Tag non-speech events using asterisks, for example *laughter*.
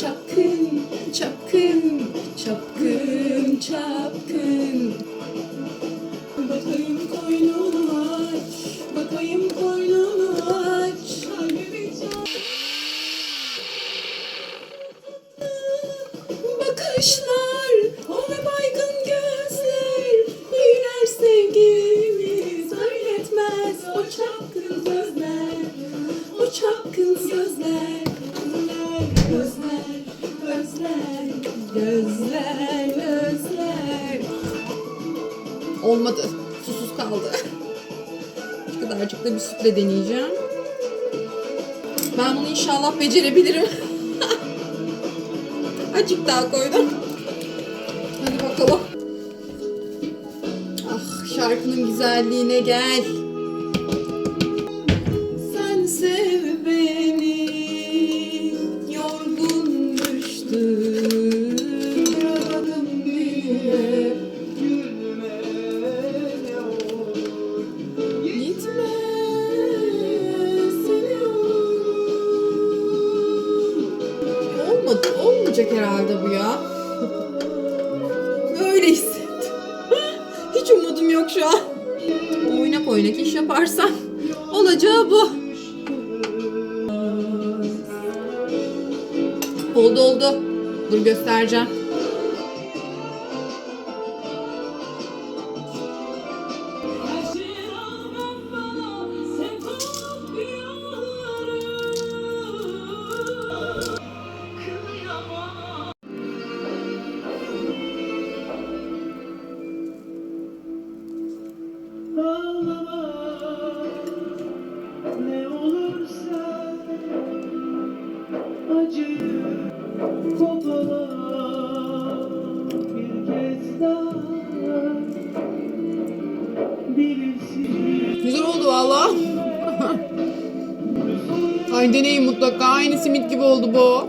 Çapkın, çapkın, çapkın, çapkın. Bakayım koynunu aç, bakayım koynunu aç. Kalbimi. Bakışlar, o ne baygın gözler. Büyüler sevgimi söyletmez. O çapkın gözler, o çapkın gözler. Olmadı. Susuz kaldı. *laughs* Şu kadarcık da bir sütle deneyeceğim. Ben bunu inşallah becerebilirim. *laughs* Azıcık daha koydum. Hadi bakalım. Ah şarkının güzelliğine gel. Gitme seviyorum Olmadı, olmayacak herhalde bu ya. *laughs* Böyle hissettim. Hiç umudum yok şu an. Oynak oynak iş yaparsam olacağı bu. Oldu oldu. Dur göstereceğim. Acıyı Güzel oldu valla. Ay deneyin mutlaka. Aynı simit gibi oldu bu.